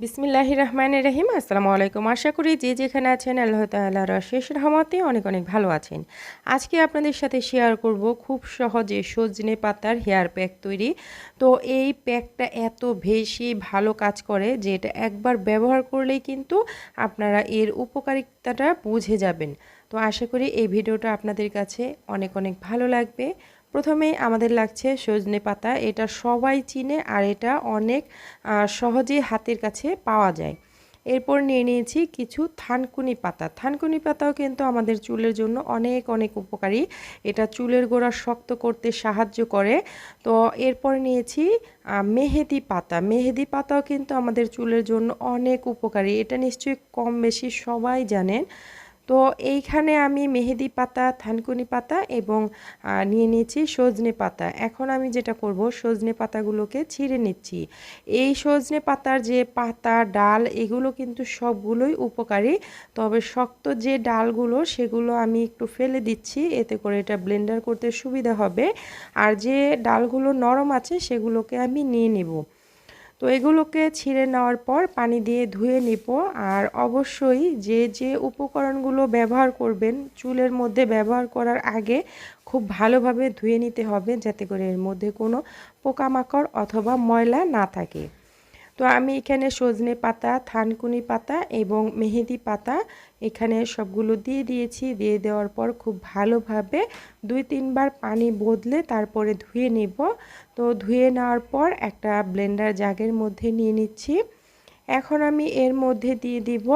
বিসমিল্লাহ রহমান রহিম। আসসালামু আলাইকুম। আশা করি যে যেখানে আছেন আল্লাহ তাল্লাহর শেষ রহমতে অনেক অনেক ভালো আছেন। আজকে আপনাদের সাথে শেয়ার করব খুব সহজে সজনে পাতার হেয়ার প্যাক তৈরি। তো এই প্যাকটা এত বেশি ভালো কাজ করে যে এটা একবার ব্যবহার করলেই কিন্তু আপনারা এর উপকারিতাটা বুঝে যাবেন। তো আশা করি এই ভিডিওটা আপনাদের কাছে অনেক অনেক ভালো লাগবে। প্রথমেই আমাদের লাগছে সজনে পাতা। এটা সবাই চিনে আর এটা অনেক সহজেই হাতের কাছে পাওয়া যায়। এরপর নিয়ে নিয়েছি কিছু থানকুনি পাতা। থানকুনি পাতাও কিন্তু আমাদের চুলের জন্য অনেক অনেক উপকারী। এটা চুলের গোড়া শক্ত করতে সাহায্য করে। তো এরপর নিয়েছি মেহেদি পাতা। মেহেদি পাতাও কিন্তু আমাদের চুলের জন্য অনেক উপকারী। এটা নিশ্চয়ই কম বেশি সবাই জানেন। তো এইখানে আমি মেহেদি পাতা, থানকুনি পাতা এবং নিয়ে নিয়েছি সজনে পাতা। এখন আমি যেটা করব, সজনে পাতাগুলোকে ছিঁড়ে নিচ্ছি। এই সজনে পাতার যে পাতা, ডাল, এগুলো কিন্তু সবগুলোই উপকারী। তবে শক্ত যে ডালগুলো, সেগুলো আমি একটু ফেলে দিচ্ছি, এতে করে এটা ব্লেন্ডার করতে সুবিধা হবে। আর যে ডালগুলো নরম আছে, সেগুলোকে আমি নিয়ে নেব। তো এগুলোকে ছিঁড়ে নেওয়ার পর পানি দিয়ে ধুয়ে নিব আর অবশ্যই যে যে উপকরণগুলো ব্যবহার করবেন চুলের মধ্যে ব্যবহার করার আগে খুব ভালোভাবে ধুয়ে নিতে হবে যাতে করে এর মধ্যে কোনো পোকামাকড় অথবা ময়লা না থাকে। তো আমি এখানে সজনে পাতা, থানকুনি পাতা এবং মেহেদি পাতা এখানে সবগুলো দিয়ে দিয়েছি। দিয়ে দেওয়ার পর খুব ভালোভাবে দুই তিনবার পানি বদলে তারপরে ধুয়ে নেব। তো ধুয়ে নেওয়ার পর একটা ব্লেন্ডার জাগের মধ্যে নিয়ে নিচ্ছি। এখন আমি এর মধ্যে দিয়ে দিব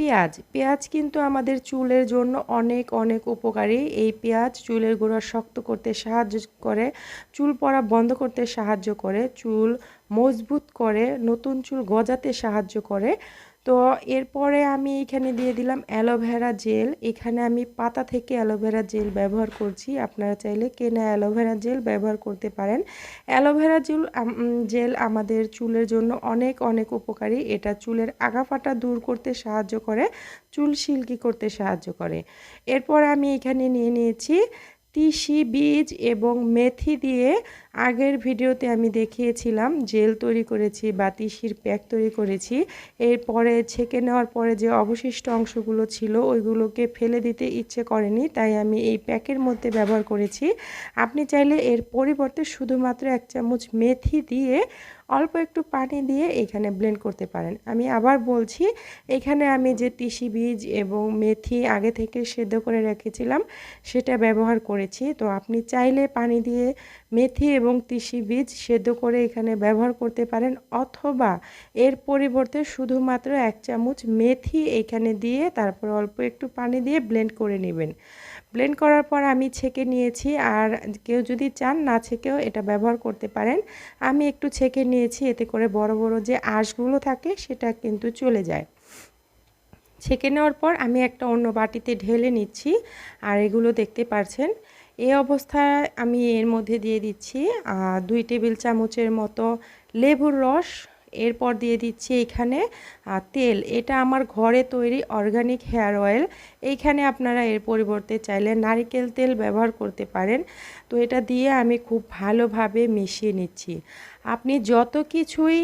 পেঁয়াজ। পেঁয়াজ কিন্তু আমাদের চুলের জন্য অনেক অনেক উপকারী। এই পেঁয়াজ চুলের গোড়া শক্ত করতে সাহায্য করে, চুল পড়া বন্ধ করতে সাহায্য করে, চুল মজবুত করে, নতুন চুল গজাতে সাহায্য করে। তো এরপরে আমি এখানে দিয়ে দিলাম অ্যালোভেরা জেল। এখানে আমি পাতা থেকে অ্যালোভেরা জেল ব্যবহার করছি। আপনারা চাইলে কেনা অ্যালোভেরা জেল ব্যবহার করতে পারেন। অ্যালোভেরা জেল জেল আমাদের চুলের জন্য অনেক অনেক উপকারী। এটা চুলের আগাফাটা দূর করতে সাহায্য করে, চুল সিল্কি করতে সাহায্য করে। এরপর আমি এখানে নিয়ে নিয়েছি তিসি বীজ এবং মেথি দিয়ে আগের ভিডিওতে আমি দেখিয়েছিলাম জেল তৈরি করেছি বা তিসির প্যাক তৈরি করেছি। এরপরে ছেঁকে নেওয়ার পরে যে অবশিষ্ট অংশগুলো ছিল ওইগুলোকে ফেলে দিতে ইচ্ছে করেনি, তাই আমি এই প্যাকের মধ্যে ব্যবহার করেছি। আপনি চাইলে এর পরিবর্তে শুধুমাত্র এক চামচ মেথি দিয়ে অল্প একটু পানি দিয়ে এখানে ব্লেন্ড করতে পারেন। আমি আবার বলছি, এখানে আমি যে তিসি বীজ এবং মেথি আগে থেকে সেদ্ধ করে রেখেছিলাম, সেটা ব্যবহার করেছি। তো আপনি চাইলে পানি দিয়ে মেথি এবং তিসি বীজ সেদ্ধ করে এখানে ব্যবহার করতে পারেন অথবা এর পরিবর্তে শুধুমাত্র এক চামচ মেথি এখানে দিয়ে তারপর অল্প একটু পানি দিয়ে ব্লেন্ড করে নেবেন। ব্লেন্ড করার পর আমি ছেঁকে নিয়েছি আর কেউ যদি চান না ছেঁকেও এটা ব্যবহার করতে পারেন। আমি একটু ছেঁকে নিয়েছি, এতে করে বড় বড় যে আঁশগুলো থাকে সেটা কিন্তু চলে যায়। ছেঁকে নেওয়ার পর আমি একটা অন্য বাটিতে ঢেলে নিচ্ছি। আর এগুলো দেখতে পারছেন এই অবস্থায় আমি এর মধ্যে দিয়ে দিচ্ছি দুই টেবিল চামচের মতো লেবুর রস, এরপর দিয়ে দিচ্ছি এখানে তেল। এটা আমার ঘরে তৈরি অর্গানিক হেয়ার অয়েল। এইখানে আপনারা এর পরিবর্তে চাইলে নারিকেল তেল ব্যবহার করতে পারেন। তো এটা দিয়ে আমি খুব ভালোভাবে মিশিয়ে নিচ্ছি। আপনি যত কিছুই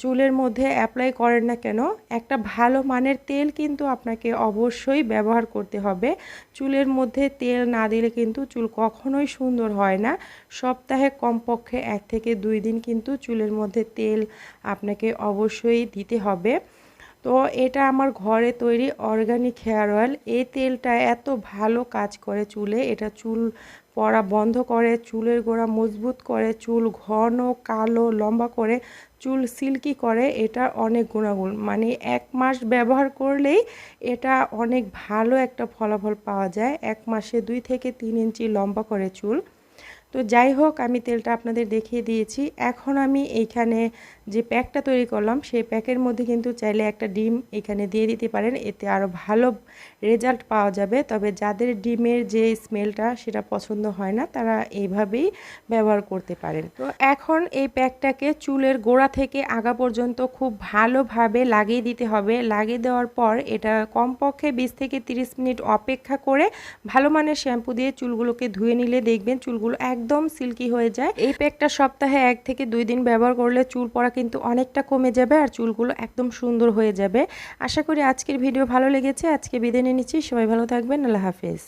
চুলের মধ্যে অ্যাপ্লাই করেন না কেন, একটা ভালো মানের তেল কিন্তু আপনাকে অবশ্যই ব্যবহার করতে হবে। চুলের মধ্যে তেল না দিলে কিন্তু চুল কখনোই সুন্দর হয় না। সপ্তাহে কমপক্ষে এক থেকে দুই দিন কিন্তু চুলের মধ্যে তেল আপনাকে অবশ্যই দিতে হবে। তো এটা আমার ঘরে তৈরি অর্গানিক হেয়ার অয়েল এই তেলটা এত ভালো কাজ করে চুলে, এটা চুল পড়া বন্ধ করে, চুলের গোড়া মজবুত করে, চুল ঘন, কালো, লম্বা করে, চুল সিল্কি করে, এটা অনেক গুণাগুণ। মানে এক মাস ব্যবহার করলেই এটা অনেক ভালো একটা ফলাফল পাওয়া যায়। এক মাসে দুই থেকে তিন ইঞ্চি লম্বা করে চুল। তো যাই হোক, আমি তেলটা আপনাদের দেখিয়ে দিয়েছি। এখন আমি এইখানে যে প্যাকটা তৈরি করলাম, সেই প্যাকের মধ্যে কিন্তু চাইলে একটা ডিম এখানে দিয়ে দিতে পারেন। এতে আরও ভালো রেজাল্ট পাওয়া যাবে। তবে যাদের ডিমের যে স্মেলটা, সেটা পছন্দ হয় না, তারা এইভাবেই ব্যবহার করতে পারেন। তো এখন এই প্যাকটাকে চুলের গোড়া থেকে আগা পর্যন্ত খুব ভালোভাবে লাগিয়ে দিতে হবে। লাগিয়ে দেওয়ার পর এটা কমপক্ষে বিশ থেকে তিরিশ মিনিট অপেক্ষা করে ভালো মানের শ্যাম্পু দিয়ে চুলগুলোকে ধুয়ে নিলে দেখবেন চুলগুলো এক একদম সিল্কি হয়ে যায়। এই প্যাকটা সপ্তাহে এক থেকে দুই দিন ব্যবহার করলে চুল পড়া কিন্তু অনেকটা কমে যাবে আর চুলগুলো একদম সুন্দর হয়ে যাবে। আশা করি আজকের ভিডিও ভালো লেগেছে। আজকে বিদায় নিয়ে নিচ্ছি। সবাই ভালো থাকবেন। আল্লাহ হাফেজ।